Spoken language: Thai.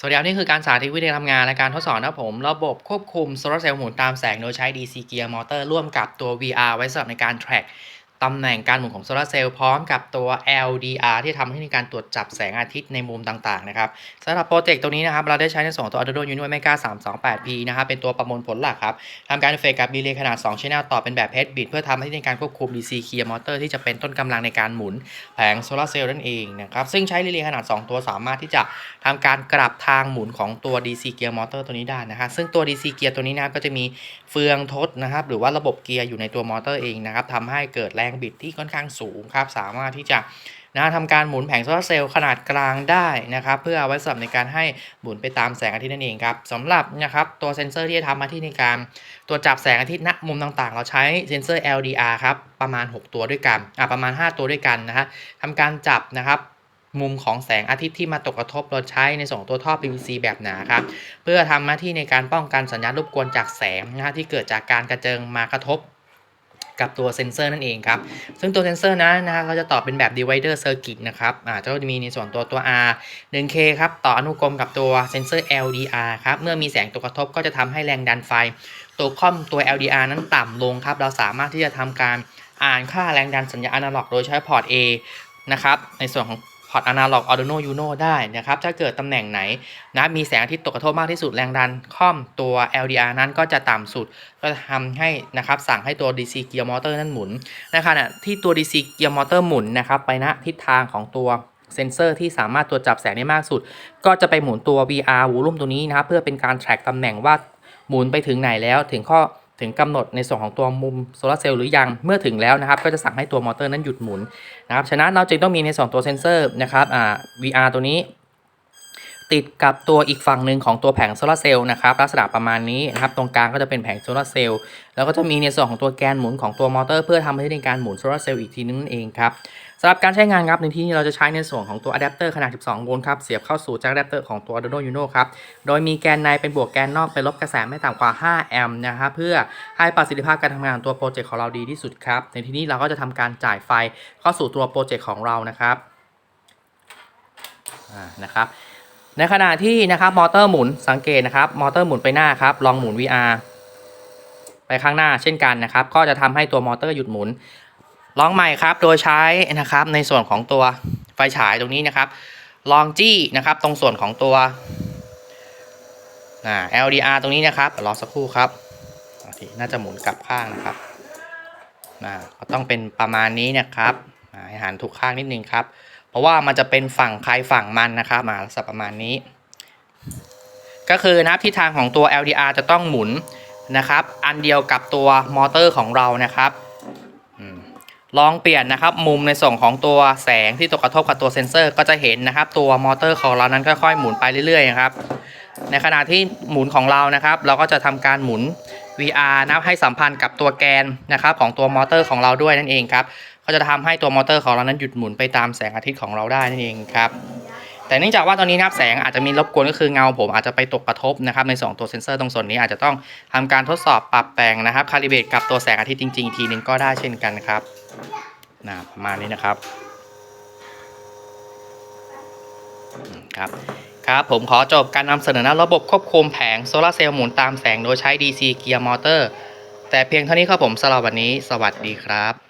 สวัสดีครับนี่คือการสาธิตวิธีทำงานและการทดสอบนะครับผมระบบควบคุมโซลาร์เซลล์หมุนตามแสงโดยใช้ DC Gear Motor ร่วมกับตัว VR ไว้สำหรับในการ track ตำแหน่งการหมุนของโซลาร์เซลล์พร้อมกับตัว LDR ที่ทำให้มีการตรวจจับแสงอาทิตย์ในมุมต่างๆนะครับสำหรับโปรเจกต์ตรงนี้นะครับ เราได้ใช้ในส่วนของตัว Arduino Uno Mega 328P นะครับ เป็นตัวประมวลผลหลักครับทำการเฟกกับดีเลย์ขนาด 2 Channel ต่อเป็นแบบ head bit เพื่อทำให้ในการควบคุม DC Gear Motor ที่จะเป็นต้นกำลังในการหมุนแผงโซลาร์เซลล์นั่นเองนะครับ ซึ่งใช้ดีเลย์ขนาด 2 ตัวสามารถที่จะทำการกลับทางหมุนของตัว DC Gear Motor ตัวนี้ได้นะครับซึ่งตัว DC Gear ตัวนี้นะครับก็จะมีเฟืองทดนะครับหรือว่าระบบเกียร์อยู่ในตัวมอเตอร์เองนะครับทำให้เกิดแรงรงบิดที่ค่อนข้างสูงครับ สามารถที่จะนะทำการหมุนแผงโซลาร์เซลล์ขนาดกลางได้นะครับ เพื่อเอาไว้สำหรับในการให้หมุนไปตามแสงอาทิตย์นั่นเองครับสำหรับนะครับตัวเซนเซอร์ที่จะทำหน้าที่ในการตรวจจับแสงอาทิตย์ณมุมต่างๆ เราใช้เซนเซอร์ LDR ครับประมาณ 6 ตัวด้วยกันอะประมาณ 5 ตัวด้วยกันนะฮะทำการจับนะครับมุมของแสงอาทิตย์ที่มาตกกระทบเราใช้ในส่วนของตัวท่อ PVC แบบหนาครับเพื่อทำหน้าที่ในการป้องกันสัญญาณรบกวนจากแสงนะฮะที่เกิดจากการกระเจิงมากระทบ กับตัวเซนเซอร์นั่นเองครับ ซึ่งตัวเซนเซอร์นะนะฮะเขาจะต่อเป็นแบบ divider circuit นะครับอ่าจะมีในส่วนตัวตัว R 1K ครับ ต่ออนุกรมกับตัวเซนเซอร์ LDR ครับ เมื่อมีแสงตกกระทบก็จะทำให้แรงดันไฟ ตัวคอมตัว LDR นั้นต่ำลงครับ เราสามารถที่จะทำการอ่านค่าแรงดันสัญญาณอนาล็อกโดยใช้พอร์ต A นะครับ ในส่วนของ พอร์ตอนาล็อก Arduino Uno ได้นะครับ ถ้าเกิดตำแหน่งไหนนะมีแสงอาทิตย์ตกกระทบมากที่สุดแรงดันคอมตัว LDR นั้นก็จะต่ำสุด ก็จะทำให้นะครับสั่งให้ตัว DC Gear Motor นั้นหมุนในขณะที่ตัว DC Gear Motor หมุนนะครับไปณทิศทางของตัวเซนเซอร์ที่สามารถตรวจจับแสงได้มากสุด ก็จะไปหมุนตัว VR วูลุ่มตัวนี้นะครับเพื่อเป็นการ track ตำแหน่งว่าหมุนไปถึงไหนแล้วถึงข้อ ถึงกำหนดในส่วนของตัวมุมโซลาร์เซลล์หรือยัง เมื่อถึงแล้วนะครับ ก็จะสั่งให้ตัวมอเตอร์นั้นหยุดหมุนนะครับ ฉะนั้นเราจึงต้องมีในส่วนตัวเซนเซอร์นะครับอ่า VR ตัวนี้ ติดกับตัวอีกฝั่งหนึ่งของตัวแผงโซลาร์เซลล์นะครับลักษณะประมาณนี้นะครับตรงกลางก็จะเป็นแผงโซลาร์เซลล์แล้วก็จะมีในส่วนของตัวแกนหมุนของตัวมอเตอร์เพื่อทำให้ในการหมุนโซลาร์เซลล์อีกทีนึงนั่นเองครับสำหรับการใช้งานครับในที่นี้เราจะใช้ในส่วนของตัวอะแดปเตอร์ขนาด 12 โวลต์ครับเสียบเข้าสู่จากอะแดปเตอร์ของตัว Arduino Uno ครับโดยมีแกนในเป็นบวกแกนนอกเป็นลบกระแสไม่ต่ำกว่า 5 แอมป์นะครับเพื่อให้ประสิทธิภาพการทำงานตัวโปรเจกต์ของเราดีที่สุดครับในที่นี้เราก็จะทำการจ่ายไฟเข้าสู่ตัวโปรเจกต์ของเรานะครับอ่านะครับ ในขณะที่นะครับมอเตอร์หมุนสังเกตนะครับมอเตอร์หมุนไปหน้าครับลองหมุน VR ไปข้างหน้าเช่นกันนะครับ ก็จะทำให้ตัวมอเตอร์หยุดหมุนลองใหม่ครับโดยใช้นะครับในส่วนของตัวไฟฉายตรงนี้นะครับ ลองจี้นะครับตรงส่วนของตัวอ่า LDR ตรงนี้นะครับรอสักครู่ครับน่าจะหมุนกลับข้างนะครับอ่าก็ต้องเป็นประมาณนี้นะครับอ่าให้หันถูกข้างนิดนึงครับ เพราะว่ามันจะเป็นฝั่งใครฝั่งมันนะครับมาลักประมาณนี้ ก็คือนับทิศทางของตัว LDR จะต้องหมุนนะครับ อันเดียวกับตัวมอเตอร์ของเรานะครับลองเปลี่ยนนะครับมุมในส่วนของตัวแสงที่ตกกระทบกับตัวเซนเซอร์ ก็จะเห็นนะครับ ตัวมอเตอร์ของเรานั้นค่อยๆ หมุนไปเรื่อยๆนะครับ ในขณะที่หมุนของเรานะครับ เราก็จะทำการหมุน VR นะครับให้สัมพันธ์กับตัวแกนนะครับของตัวมอเตอร์ของเราด้วยนั่นเองครับก็จะทำให้ตัวมอเตอร์ของเรานั้นหยุดหมุนไปตามแสงอาทิตย์ของเราได้นั่นเองครับแต่เนื่องจากว่าตอนนี้นะครับแสงอาจจะมีรบกวนก็คือเงาผมอาจจะไปตกกระทบนะครับในสองตัวเซนเซอร์ตรงส่วนนี้อาจจะต้องทำการทดสอบปรับแต่งนะครับคาลิเบตกับตัวแสงอาทิตย์จริงๆ ทีหนึงก็ได้เช่นกันครับนะประมาณนี้นะครับครับ ครับผมขอจบการนำเสนอระบบควบคุมแผงโซลาเซลล์หมุนตามแสงโดยใช้ DC Gear Motor แต่เพียงเท่านี้ครับผมสำหรับวันนี้ สวัสดีครับ